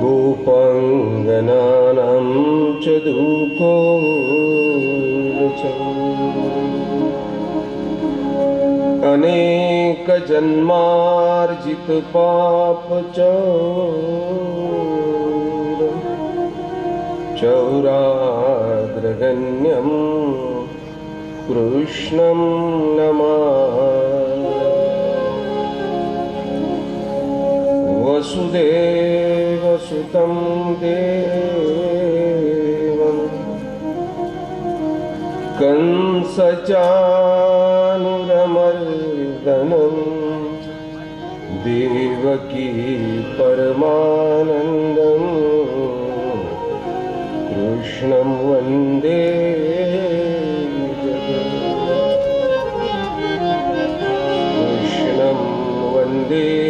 गोपाङ्गनानां च धूको अनेकजन्मार्जितपापच चौराद्रगण्यं कृष्णं नमः। सुतं देवं। कंसचानुरमर्दनं देवकी परमानन्दम् कृष्णं वन्दे कृष्णं वन्दे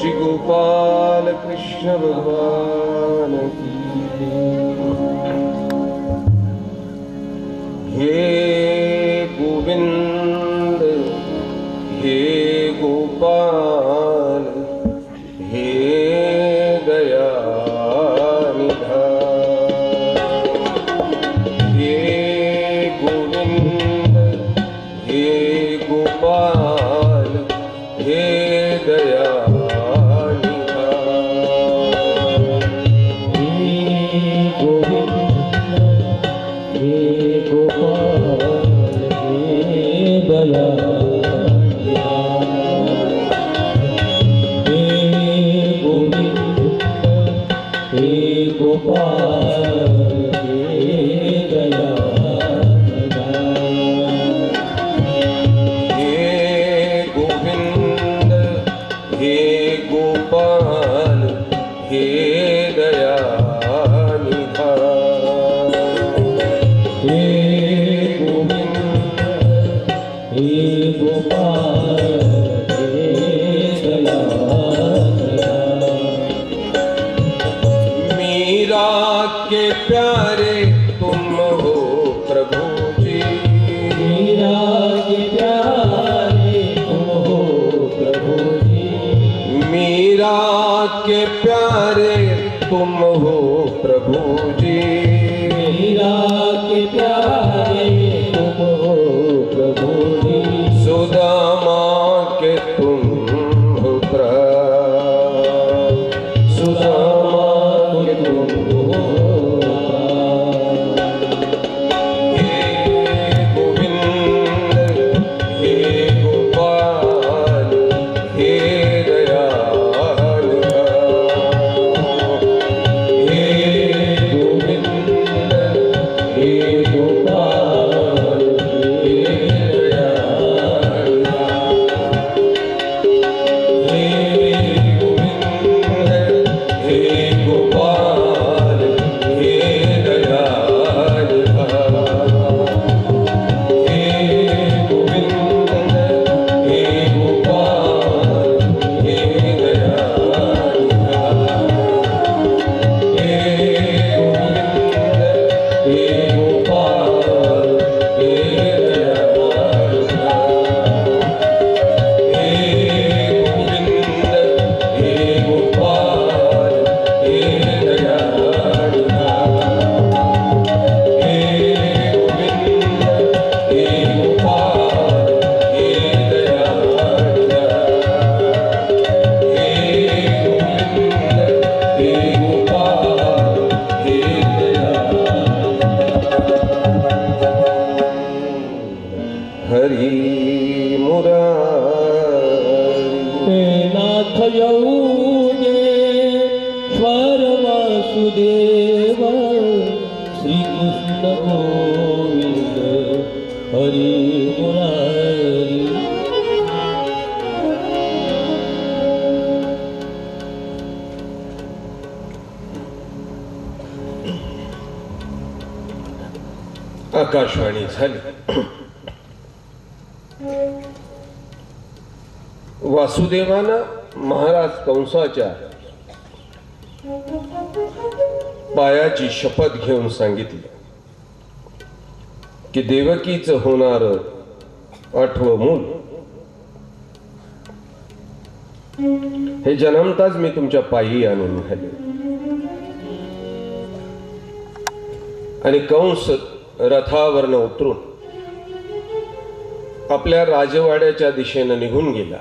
श्री गोपाल कृष्ण भगवान की हे हे के आकाशवाणी झाली. वासुदेवानं महाराज कंसाच्या पायाची शपथ घेऊन सांगितली की देवकीचं होणार आठवं मूल हे जन्मताच मी तुमच्या पायी आणून घाले आणि कंस रथावरनं उतरून आपल्या राजवाड्याच्या दिशेनं निघून गेला.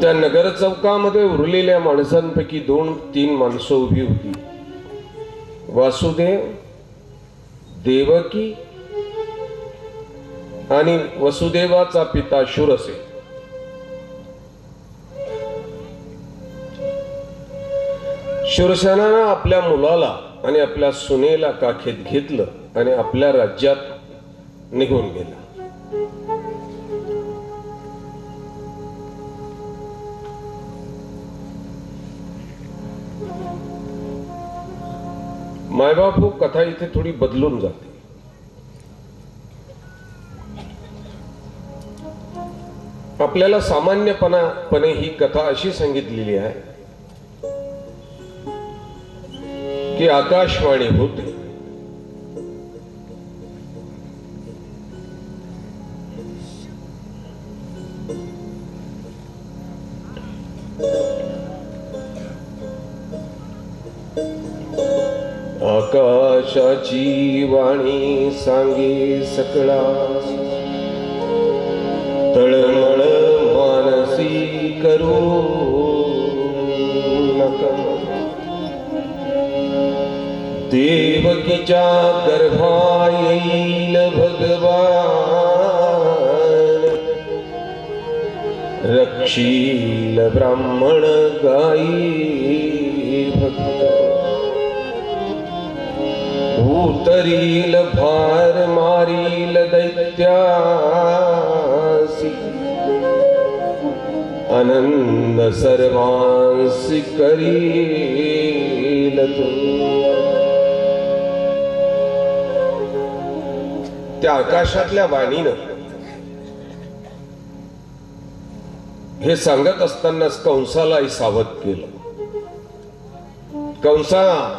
त्या नगर चौकामध्ये उरलेल्या माणसांपैकी दोन तीन माणसं उभी होती. वासुदेव देवकी आणि वसुदेवाचा पिता शूरसेन. शिवसेनानं आपल्या मुलाला आणि आपल्या सुनेला काखेत घेतलं आणि आपल्या राज्यात निघून गेला. मायबापू हो कथा इथे थोडी बदलून जाते. आपल्याला सामान्यपणापणे ही कथा अशी सांगितलेली आहे की आकाशवाणी होती. आकाशाची वाणी सांगे सकळा. तळमळ मानसी करू नका. देवकीच्या गर्भा येईल भगवान रक्षील ब्राह्मण गाई भक्त. उतरील भार मारील दैत्यासी. आनंद सर्वांसी करील तू. त्या आकाशातल्या वाणीनं. हे सांगत असतानाच कंसालाही सावध केलं. कंसा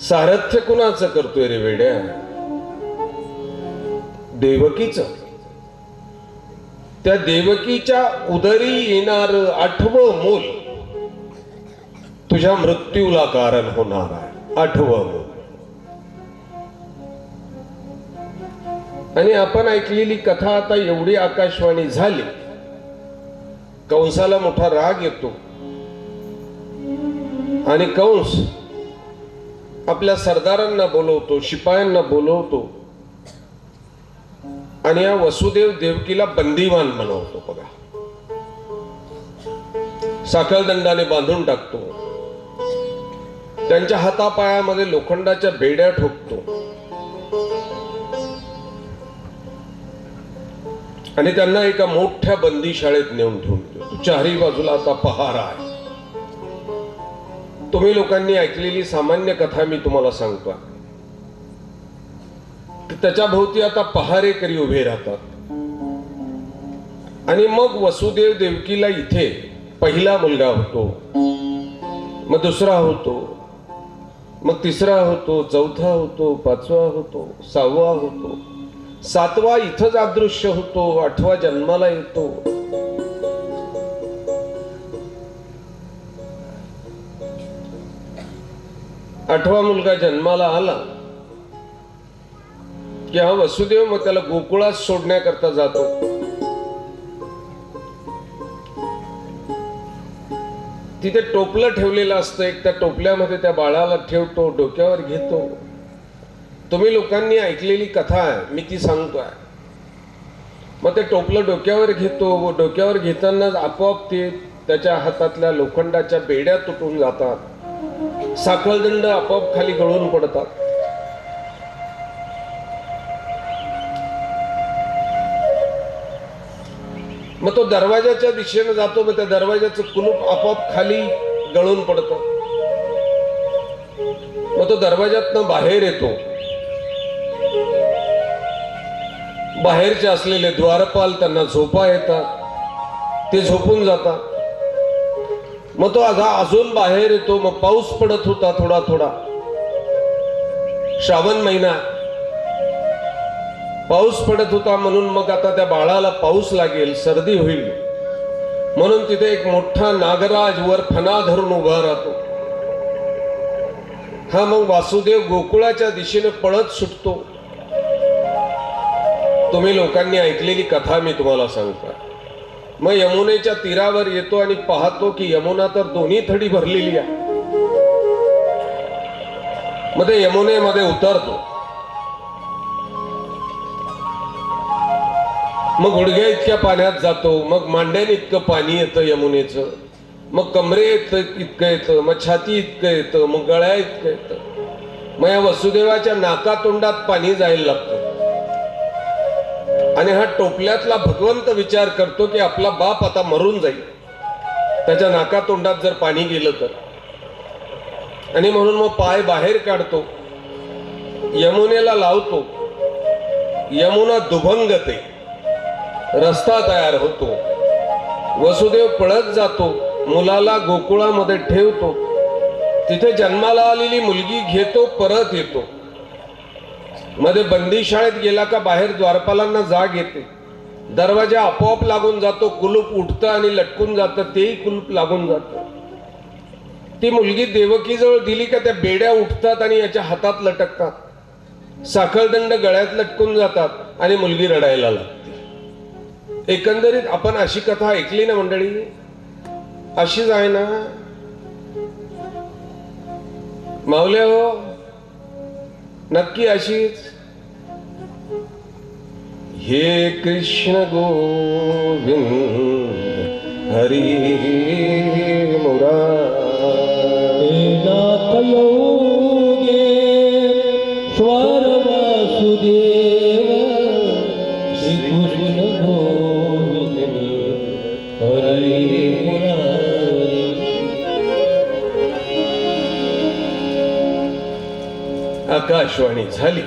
सारथ्य कुणाचं करतोय रे वेड्या? देवकीच. त्या देवकीच्या उदरी येणार आठवं मूल तुझ्या मृत्यूला कारण होणार आहे. आठवं मूल. आणि आपण ऐकलेली कथा आता एवढी आकाशवाणी झाली कंसाला मोठा राग येतो. आणि कंस आपल्या सरदारांना बोलवतो शिपायांना बोलवतो. आणि या वसुदेव देवकीला बंदीवान बनवतो बघा. साखळदंडाने बांधून टाकतो. त्यांच्या हातापायामध्ये लोखंडाच्या बेड्या ठोकतो. आणि त्यांना एका मोठ्या बंदीशाळेत नेऊन ठेवून चारही बाजूला आता पहारा आहे. तुम्ही लोकांनी ऐकलेली सामान्य कथा मी तुम्हाला सांगतो. त्याच्या भोवती आता पहारेकरी उभे राहतात. आणि मग वसुदेव देवकीला इथे पहिला मुलगा होतो. मग दुसरा होतो. मग तिसरा होतो. चौथा होतो. पाचवा होतो. सहावा होतो. सातवा इथंच अदृश्य होतो आठवा जन्माला येतो. आठवा मुलगा जन्माला आला की हा वसुदेव मग त्याला गोकुळात सोडण्याकरता जातो. तिथे टोपलं ठेवलेलं असतं एक त्या टोपल्यामध्ये त्या बाळाला ठेवतो डोक्यावर घेतो. तुम्ही लोकांनी ऐकलेली कथा आहे मी ती सांगतो आहे मग ते टोपलं डोक्यावर घेतो व डोक्यावर घेतानाच आपोआप ते त्याच्या हातातल्या लोखंडाच्या बेड्या तुटून जातात. साखळदंड आपोआप खाली गळून पडतात. मग तो दरवाजाच्या दिशेने जातो मग त्या दरवाजाचं कुलूप आपोआप खाली गळून पडतं. मग तो दरवाजातनं बाहेर येतो. बाहेरचे असलेले द्वारपाल त्यांना झोपा येतात. ते झोपून जातात. मग तो अगा अजून बाहेर येतो. मग पाऊस पडत होता थोडा थोडा. श्रावण महिना. पाऊस पडत होता म्हणून मग आता त्या बाळाला पाऊस लागेल सर्दी होईल. म्हणून तिथे एक मोठा नागराज वर फणा धरून उभा राहतो. हा मग वासुदेव गोकुळाच्या दिशेने पळत सुटतो. तुम्ही लोकांनी ऐकलेली कथा मी तुम्हाला सांगतो. मग यमुनेच्या तीरावर येतो आणि पाहतो की यमुना तर दोन्ही थडी भरलेली आहे. मग ते यमुनेमध्ये उतरतो. मग गुडघ्या इतक्या पाण्यात जातो. मग मांड्याने इतकं पाणी येतं यमुनेचं. मग कमरे इतकं इतकं येतं. मग छाती इतकं येतं. मग गळ्या इतकं येतं. मग या वसुदेवाच्या नाकातोंडात पाणी जायला लागतं. आणि हा टोपल्यातला भगवंत विचार करतो की आपला बाप आता मरून जाईल. त्याच्या नाकातोंडात जर पाणी गेलं तर. आणि म्हणून मग पाय बाहेर काढतो. यमुनेला लावतो. यमुना दुभंगते. रस्ता तयार होतो. वसुदेव पळत जातो. मुलाला गोकुळामध्ये ठेवतो. तिथे जन्माला आलेली मुलगी घेतो परत येतो. मध्ये बंदी शाळेत गेला का बाहेर द्वारपालांना जाग येते. दरवाजा आपोआप लागून जातो कुलूप उठतं आणि लटकून जातं तेही कुलूप लागून जातं. ती मुलगी देवकीजवळ दिली का त्या बेड्या उठतात आणि याच्या हातात लटकतात. साखळदंड गळ्यात लटकून जातात आणि मुलगी रडायला लागते. एकंदरीत आपण अशी कथा ऐकली ना मंडळी? अशीच आहे ना? माऊल्या हो नक्की अशीच. हे कृष्ण गोविंद हरी मुरा. आकाशवाणी झाली.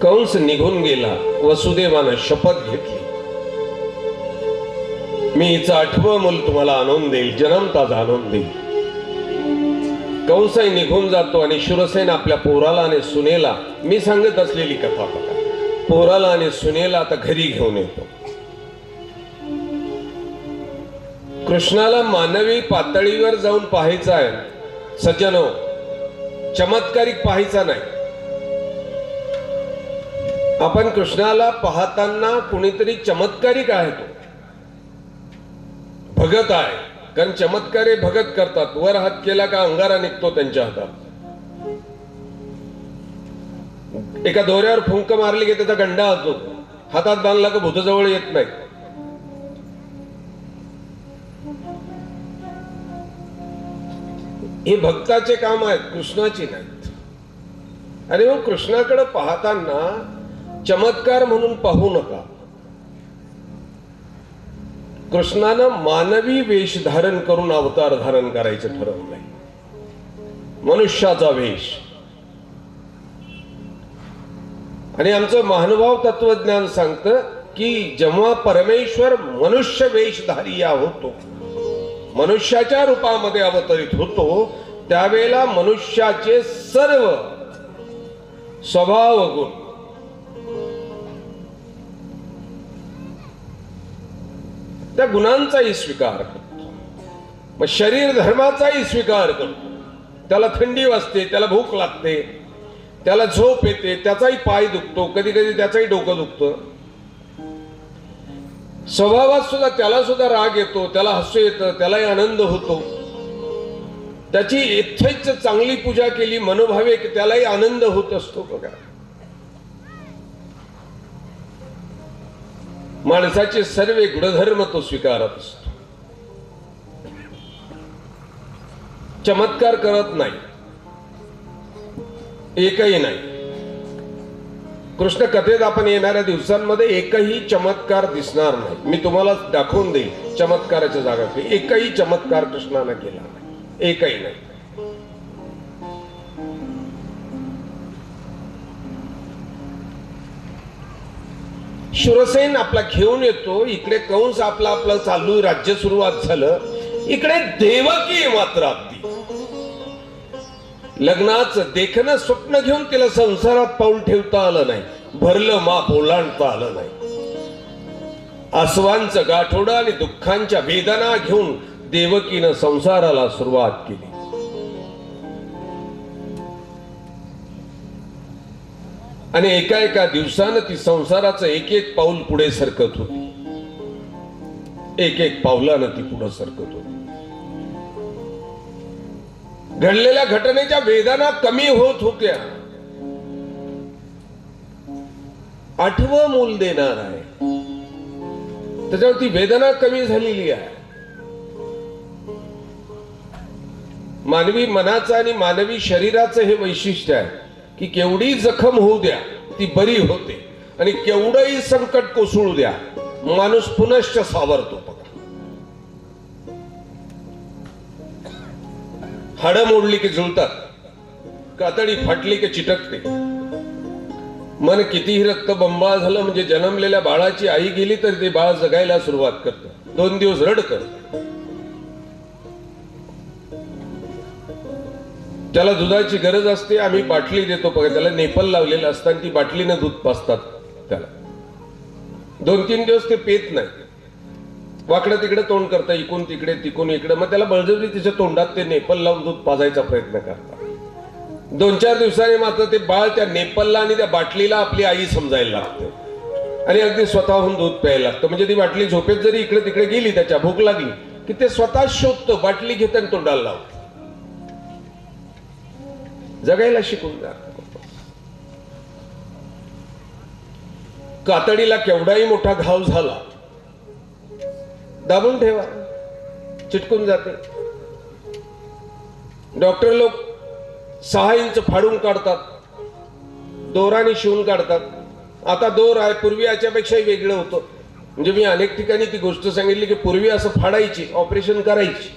कंस निघून गेला वसुदेवानं शपथ घेतली. मी हिचं आठवं मूल तुम्हाला आणून देईल जन्मताज आणून देईल. कंसही निघून जातो आणि शिवसेन आपल्या पोराला आणि सुनेला मी सांगत असलेली कथा बघा. पोराला आणि सुनेला आता घरी घेऊन येतो. कृष्णाला मानवी पातळीवर जाऊन पाहायचं आहे. सज्जनो चमत्कारिक पाहायचा नाही. आपण कृष्णाला पाहताना कुणीतरी चमत्कारिक आहे तो. भगत आहे कारण चमत्कारे भगत करतात. वर हात केला का अंगारा निघतो त्यांच्या हातात. एका दोऱ्यावर फुंक मारली की त्याचा गंडा असतो हातात बांधला का भूतजवळ येत नाही. हे भक्ताचे काम आहेत कृष्णाची नाहीत. आणि मग कृष्णाकडे पाहताना चमत्कार म्हणून पाहू नका. कृष्णानं मानवी वेश धारण करून अवतार धारण करायचं ठरवलंय मनुष्याचा वेश आणि आमचं महानुभाव तत्वज्ञान सांगतं की जेव्हा परमेश्वर मनुष्य वेशधारी या होतो मनुष्याच्या रूपामध्ये अवतरित होतो त्यावेळेला मनुष्याचे सर्व स्वभाव गुण त्या गुणांचाही स्वीकार करतो. मग शरीर धर्माचाही स्वीकार करतो. त्याला थंडी वाजते त्याला भूक लागते त्याला झोप येते त्याचाही पाय दुखतो कधी कधी त्याचाही डोकं दुखतं. स्वभावात सुद्धा त्याला सुद्धा राग येतो त्याला हसू येतं त्यालाही आनंद होतो. त्याची इथेच चांगली पूजा केली मनोभावे की त्यालाही आनंद होत असतो बघा. माणसाचे सर्व गुणधर्म तो स्वीकारत असतो. चमत्कार करत नाही. एकही नाही. कृष्ण कथेत आपण येणाऱ्या दिवसांमध्ये एकही चमत्कार दिसणार नाही. मी तुम्हाला दाखवून देईल चमत्काराच्या जागा एकही चमत्कार कृष्णाने केला नाही. एकही नाही. शुरसेन आपला घेऊन येतो इकडे कंस आपला आपलं चालू राज्य सुरुवात झालं. इकडे देवकी मात्र अगदी लग्नाचं देखणं स्वप्न घेऊन तिला संसारात पाऊल ठेवता आलं नाही. भरलं माप ओलांडता आलं नाही. आसवांचं गाठोडं आणि दुःखांच्या वेदना घेऊन देवकीनं संसाराला सुरुवात केली. आणि एका एका दिवसानं ती संसाराचं एक एक पाऊल पुढे सरकत होती. एक एक पावलानं ती पुढे सरकत होती. घडलेल्या घटनेच्या वेदना कमी होत होत्या. आठवं मूल देणार आहे. त्याच्यावरती वेदना कमी झालेली आहे. मानवी मनाचं आणि मानवी शरीराचं हे वैशिष्ट्य आहे की केवढी जखम होऊ द्या ती बरी होते. आणि केवढंही संकट कोसळू द्या माणूस पुनश्च सावरतो. हाडं मोडली की झुलतात कातडी फाटली की चिटकते मन कितीही रक्त बंबाळ झालं म्हणजे जन्मलेल्या बाळाची आई गेली तर ते बाळ जगायला सुरुवात करत दोन दिवस रडतं त्याला दुधाची गरज असते आम्ही बाटली देतो बघा त्याला नेपल लावलेलं असतं आणि ती बाटलीनं दूध पाजतात त्याला दोन तीन दिवस ते पेत नाही वाकडं तिकडे तोंड करता इकून तिकडे तिकून इकडे. मग त्याला बळजबरी तिच्या तोंडात ते नेपल लावून दूध पाजायचा प्रयत्न करतात. दोन चार दिवसांनी मात्र ते बाळ त्या नेपलला आणि त्या बाटलीला आपली आई समजायला लागते. आणि अगदी स्वतःहून दूध प्यायला लागतं. म्हणजे ती बाटली झोपेत जरी इकडे तिकडे गेली त्याच्या भूक लागली की ते स्वतः शोधतं बाटली घेत आणि तोंडाला लावत. जगायला शिकून जा. कातडीला केवढाही मोठा घाव झाला दाबून ठेवा. चिटकून जाते. डॉक्टर लोक सहा इंच फाडून काढतात. दोराने शिवून काढतात. आता दोर आहे पूर्वी याच्यापेक्षाही वेगळं होतं. म्हणजे मी अनेक ठिकाणी ती गोष्ट सांगितली की पूर्वी असं फाडायची ऑपरेशन करायची.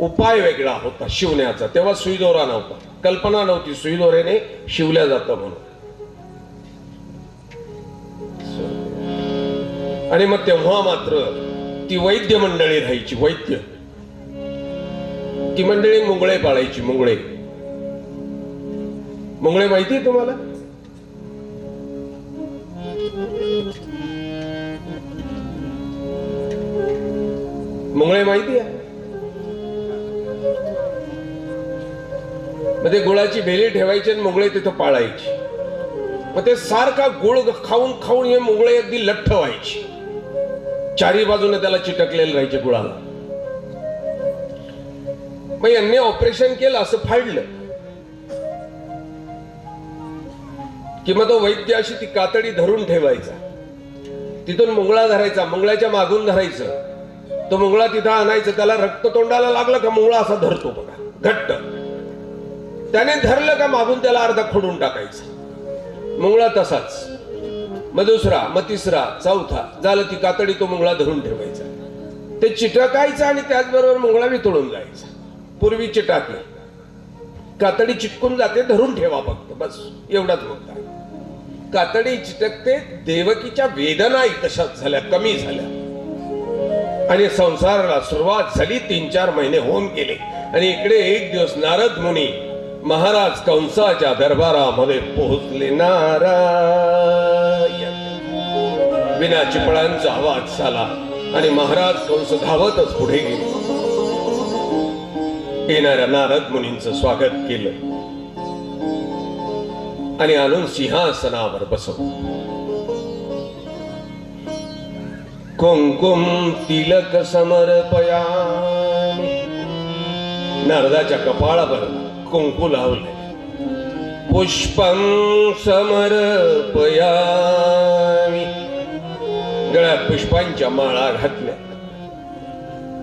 उपाय वेगळा होता शिवण्याचा. तेव्हा सुईदोरा नव्हता. कल्पना नव्हती सुईदोऱ्याने शिवल्या जातं म्हणून. आणि मग तेव्हा मात्र ती वैद्य मंडळी राहायची वैद्य. ती मंडळी मुंगळे पाळायची मुंगळे. मुंगळे माहिती आहे तुम्हाला? मुंगळे माहिती आहे? मग ते गुळाची भेली ठेवायची आणि मुंगळे तिथं पाळायची. मग ते सारखा गुळ खाऊन खाऊन हे मुंगळे अगदी लठ्ठ व्हायची. चारी बाजूने त्याला चिटकलेलं राहायचे गुळाला. मग यांनी ऑपरेशन केलं असं फाडलं. कि मग तो वैद्य अशी ती कातडी धरून ठेवायचा. तिथून मुंगळा धरायचा मुंगळ्याच्या मागून धरायचं. तो मुंगळा तिथं आणायचं त्याला रक्त तोंडाला लागलं का मुंगळा असा धरतो बघा घट्ट. त्याने धरलं का मागून त्याला अर्धा खोडून टाकायचा. मुंगळा तसाच. मग दुसरा मग तिसरा चौथा. झालं ती कातडी तो मुंगळा धरून ठेवायचा. ते चिटकायचं आणि त्याचबरोबर मुंगळा वितळून जायचा. पूर्वी चिटाके. कातडी चिटकून जाते धरून ठेवा फक्त. बस एवढाच बघता कातडी चिटकते देवकीच्या वेदनाही तशाच झाल्या कमी झाल्या. आणि संसाराला सुरुवात झाली तीन चार महिने होऊन गेले. आणि इकडे एक दिवस नारद मुनी महाराज कंसाच्या दरबारामध्ये पोहोचले नारायण. विना चिपळांचा आवाज झाला आणि महाराज कंस धावतच पुढे गेले. येणाऱ्या नारद मुनींचं स्वागत केलं. आणि आणून सिंहासनावर बसवलं. कुंकुम तिलक समर्पया नारदाच्या कपाळावर कुंकू लावले पुष्पम समर्पयामी. गळ्यात पुष्पांच्या माळा घातल्या.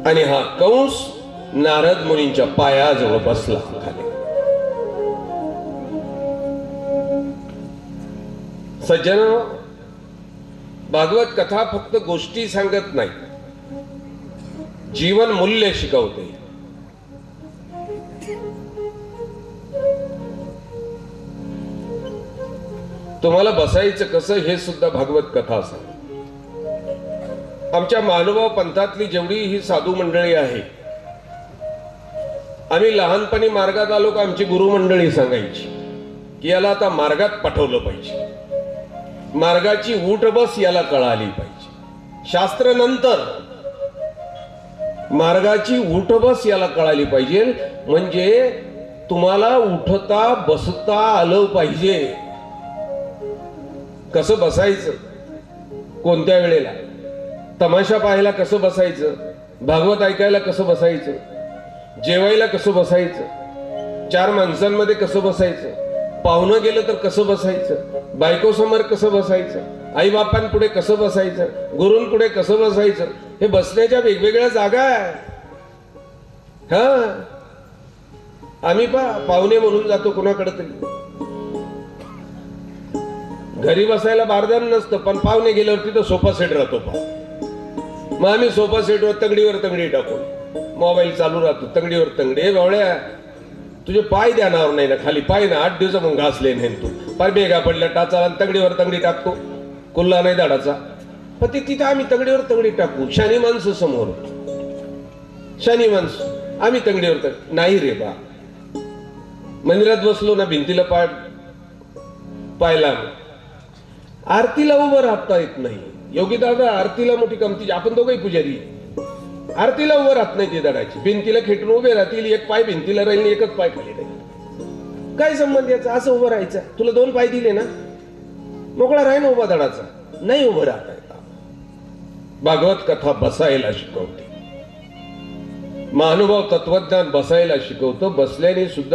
आणि हा कंस नारद मुनींच्या पायाजवळ बसला खाली. सज्जन भागवत कथा फक्त गोष्टी सांगत नाही. जीवन मूल्य शिकवते. तुम्हाला बसायचं कसं हे सुद्धा भागवत कथा सांग आमच्या मानव पंथातली जेवढी ही साधू मंडळी आहे आम्ही लहानपणी मार्गात आलो का आमची गुरुमंडळी सांगायची की याला आता मार्गात पाठवलं पाहिजे. मार्गाची उठबस बस याला कळाली पाहिजे. शास्त्र नंतर मार्गाची उठबस बस याला कळाली पाहिजे म्हणजे तुम्हाला उठता बसता आलं पाहिजे. कसं बसायचं? कोणत्या वेळेला? तमाशा पाहायला कसं बसायचं? भागवत ऐकायला कसं बसायचं? जेवायला कसं बसायचं? चार माणसांमध्ये कसं बसायचं? पाहुणं गेलं तर कसं बसायचं? बायकोसमोर कसं बसायचं? आई बापांपुढे कसं बसायचं? गुरूंपुढे कसं बसायचं? हे बसण्याच्या वेगवेगळ्या जागा आहे हा. आम्ही पा पाहुणे म्हणून जातो कुणाकडे तरी. घरी बसायला बारदान नसतं पण पाहुणे गेल्यावर तिथं सोफा सेट राहतो पा मग आम्ही सोफा सेटवर तंगडीवर तंगडी टाकू मोबाईल चालू राहतो तंगडीवर तंगडी. हे बावळ्या तुझे पाय द्यानावर नाही ना खाली पाय ना आठ दिवस मग घासले नाही तू. पाय बेगा पडल्या टाचा आणि तंगडीवर तंगडी टाकतो. कुल्ला नाही दाडाचा पण ते तिथं आम्ही तंगडीवर तंगडी टाकू. शानी माणसं समोर. शानी माणसं. आम्ही तंगडीवर तंग नाही रे बा. मंदिरात बसलो ना भिंतीला पाय पायला आरतीला उभं राहता येत नाही. योगी दादा आरतीला मोठी कमती आपण दोघंही पुजारी आरतीला उभं राहत नाही ते दडाची भिंतीला खेटून उभे राहतील एक पाय भिंतीला राहील एकच पाय खाली राहील. काय संबंध याचा? असं उभं राहायचं. तुला दोन पाय दिले ना? मोकळा राही ना उभा दडाचा नाही उभं राहता येत. भागवत कथा बसायला शिकवते. महानुभाव तत्वज्ञान बसायला शिकवतं. बसल्याने सुद्धा